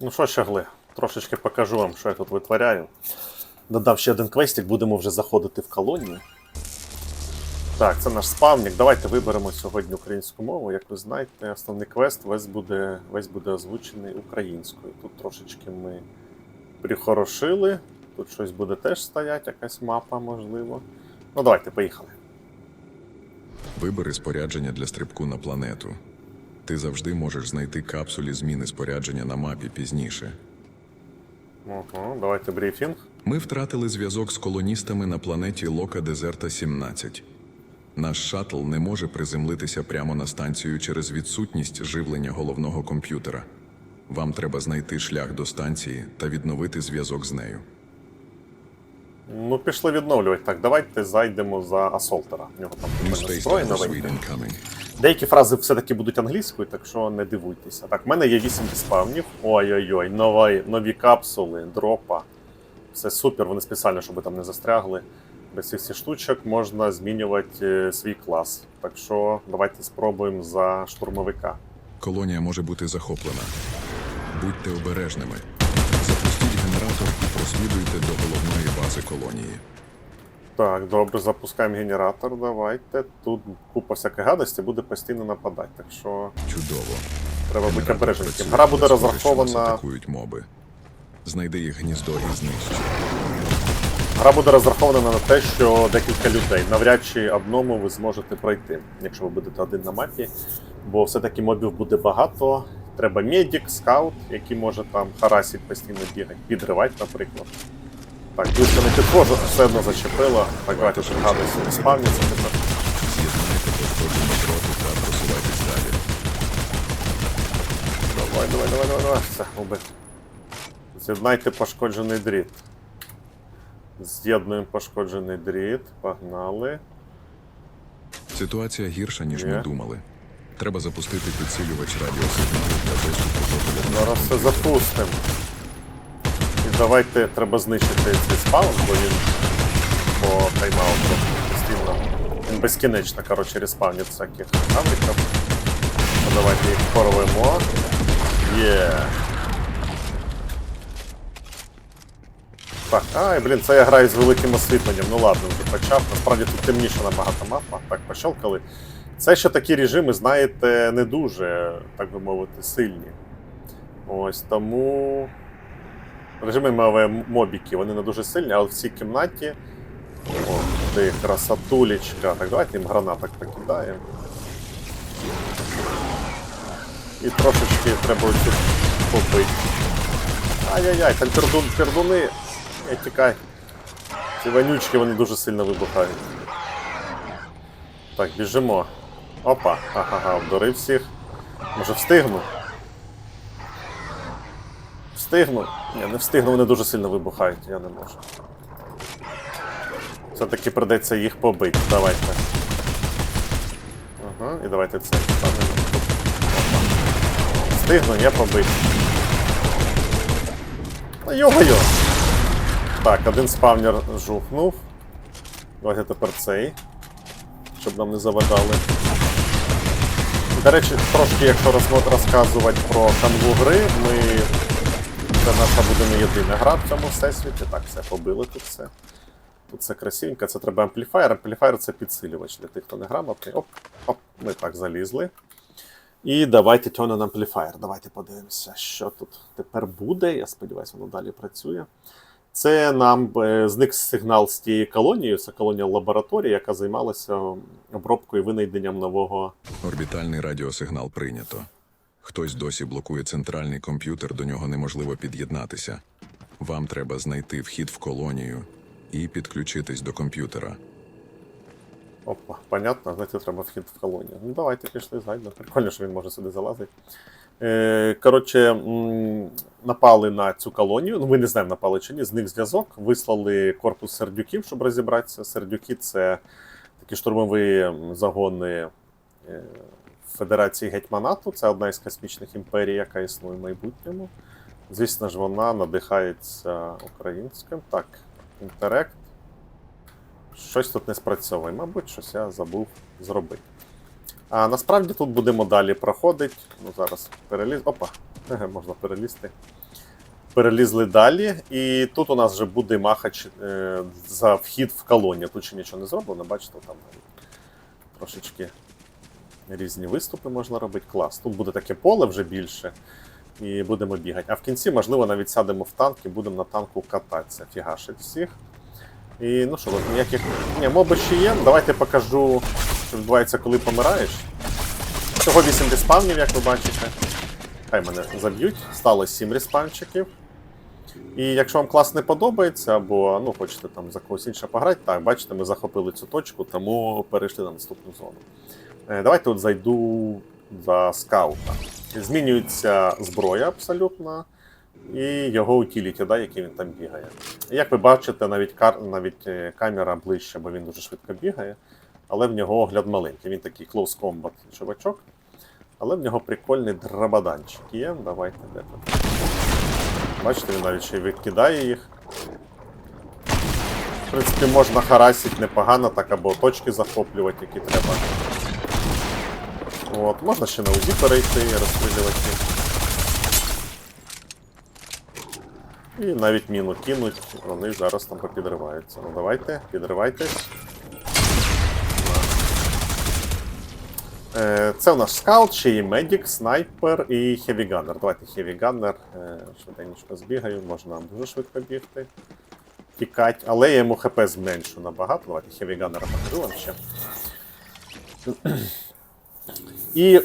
Ну що, щагли, трошечки покажу вам, що я тут витворяю. Додав ще один квестик, будемо вже заходити в колонію. Так, це наш спавник. Давайте виберемо сьогодні українську мову. Як ви знаєте, основний квест весь буде, весь буде озвучений українською. Тут трошечки ми прихорошили. Тут щось буде теж стояти, якась мапа, можливо. Ну, давайте, поїхали. Вибери спорядження для стрибку на планету. Ти завжди можеш знайти капсулі зміни спорядження на мапі пізніше. Угу, давайте брифінг. Ми втратили зв'язок з колоністами на планеті Лока Дезерта 17. Наш шаттл не може приземлитися прямо на станцію через відсутність живлення головного комп'ютера. Вам треба знайти шлях до станції та відновити зв'язок з нею. Ну, пішли відновлювати. Так, давайте зайдемо за Асолтера. У нього там. Sweden coming. Деякі фрази все-таки будуть англійською, так що не дивуйтеся. Так, в мене є 8 спавнів. Ой-ой-ой, нові, нові капсули, дропа. Все супер, вони спеціально, щоб там не застрягли. Без цих всіх штучок можна змінювати е, свій клас. Так що давайте спробуємо за штурмовика. Колонія може бути захоплена. Будьте обережними. Запустіть генератор і прослідуйте до головної бази колонії. Так, добре, запускаємо генератор. Давайте. Тут купа всякої гадості буде постійно нападати. Так що Чудово. треба бути обережним. Гра буде розрахована. атакують моби. Знайди їх гніздо і знищ. Гра буде розрахована на те, що декілька людей. Навряд чи одному ви зможете пройти, якщо ви будете один на мапі. Бо все-таки мобів буде багато. Треба медик, скаут, який може там харасить постійно бігати, підривати, наприклад. Так, близько не підходжу, все одно зачепило. Так, давайте вже гадості не спавняться тепер. З'єднайте пошкоджені дроти та просувайтесь далі. Давай, давай, давай, давай, давай. Все, убив. З'єднайте пошкоджений дріт. З'єднуємо пошкоджений дріт. Погнали. Ситуація гірша, ніж Є. ми думали. Треба запустити підсилювач радіосигналу Зараз все запустимо. І давайте треба знищити цей спаун, бо він по тайм-ауту постійно. Він безкінечно, коротше, респавнить всяких навиків. Ну, давайте їх порвемо. Є. Так, ай, блін, це я граю з великим освітленням. Ну ладно, вже почав. Насправді тут темніше набагато мапа. Так, пощелкали. Це ще такі режими, знаєте, не дуже, так би мовити, сильні. Ось тому. Режими мобіки, вони не дуже сильні, але в цій кімнаті. О, ти красотулечка. Так, давайте їм гранаток покидаємо. І трошечки треба оцю побити. Ай-яй-яй, там пердун, пердуни. Ей, тікай. Ці вонючки вони дуже сильно вибухають. Так, біжимо. Опа, ага-га, обдурив всіх. Може встигну? Встигну? Ні, не встигну, вони дуже сильно вибухають, я не можу. Все-таки придеться їх побити. Давайте. Ага, і давайте це. Встигну, я побить. Ну йо-моє! Так, один спавнер жухнув. Давайте тепер цей. Щоб нам не заважали. До речі, трошки, якщо розказувати про канву гри, ми. Це наша буде не єдина гра в цьому всесвіті. Так, все, побили тут все. Тут все красивенько, це треба ампліфаєр. Ампліфаєр це підсилювач для тих, хто не грамотний. Оп, оп, ми так залізли. І давайте turn on amplifier. Давайте подивимося, що тут тепер буде. Я сподіваюся, воно далі працює. Це нам е, зник сигнал з тієї колонії. Це колонія лабораторії, яка займалася обробкою винайденням нового Орбітальний радіосигнал прийнято. Хтось досі блокує центральний комп'ютер, до нього неможливо під'єднатися. Вам треба знайти вхід в колонію і підключитись до комп'ютера. Опа, понятно, знайти треба вхід в колонію. Ну давайте пішли, зайдемо. Прикольно, що він може сюди залазити. Е, коротше, напали на цю колонію. Ну, ми не знаємо, напали чи ні. З них зв'язок. Вислали корпус сердюків, щоб розібратися. Сердюки це такі штурмові загони е, Федерації Гетьманату. Це одна із космічних імперій, яка існує в майбутньому. Звісно ж, вона надихається українським. Так, інтерект. Щось тут не спрацьовує, мабуть, щось я забув зробити. А насправді тут будемо далі проходити. Ну, зараз переліз. Опа. Можна перелізти. Перелізли далі, і тут у нас вже буде махач е, за вхід в колонію. Тут ще нічого не зроблено, бачите, там трошечки різні виступи можна робити. Клас. Тут буде таке поле вже більше, і будемо бігати. А в кінці, можливо, навіть сядемо в танк і будемо на танку кататися, фігашить всіх. І ну що, тут ніяких. Ні, моби ще є. Давайте покажу, що відбувається, коли помираєш. Всього 8 респавнів, як ви бачите. Хай мене заб'ють. Стало 7 респавнчиків. І якщо вам клас не подобається, або ну, хочете там за когось інше пограти, так, бачите, ми захопили цю точку, тому перейшли на наступну зону. Е, Давайте от зайду за скаута. Змінюється зброя абсолютно, і його утіліті, да, який він там бігає. Як ви бачите, навіть, кар... навіть е, камера ближче, бо він дуже швидко бігає, але в нього огляд маленький. Він такий close combat чувачок. Але в нього прикольний драбаданчик є. Давайте де тут. Бачите, він навіть ще й викидає їх. В принципі, можна харасити непогано, так або точки захоплювати, які треба. От, можна ще на УЗІ перейти розстрілювати. їх. І навіть міну кинуть, вони зараз там попідриваються. Ну давайте, підривайтесь. Е, Це у нас скаут, ще є медик, снайпер і хевіганер. Давайте хевіганер. Швиденько збігаю, можна дуже швидко бігти. Тікать, але я йому хп зменшу набагато. Давайте хевіганера покажу вам ще. І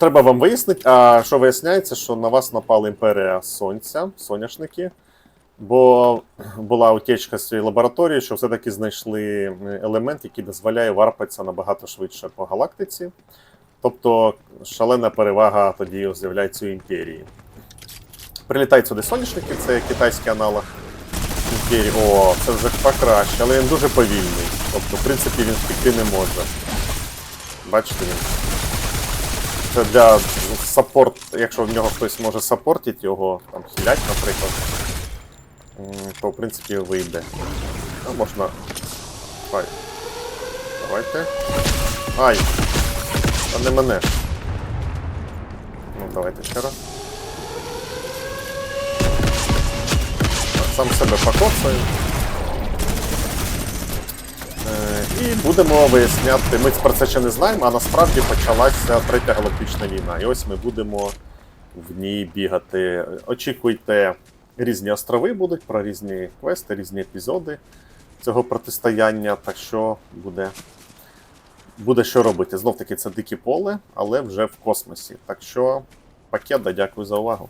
треба вам вияснити, а що виясняється, що на вас напала імперія сонця, соняшники. Бо була утечка з цієї лабораторії, що все-таки знайшли елемент, який дозволяє варпатися набагато швидше по галактиці. Тобто шалена перевага тоді з'являється у імперії. Прилітають сюди соняшники, це китайський аналог імперії. О, це вже покраще, але він дуже повільний. Тобто, в принципі, він втекти не може. Бачите він. Це для саппорт, якщо в нього хтось може саппортити його, там хілять, наприклад, то в принципі вийде. Ну, можна. Ай. Давайте. Ай! Та не мене. Ну, давайте ще раз. Сам себе покоцаю. Е, І будемо виясняти. Ми про це ще не знаємо, а насправді почалася третя галактична війна. І ось ми будемо в ній бігати. Очікуйте, різні острови будуть про різні квести, різні епізоди цього протистояння. Так що буде, буде що робити. Знов таки це дике поле, але вже в космосі. Так що пакет, да, дякую за увагу.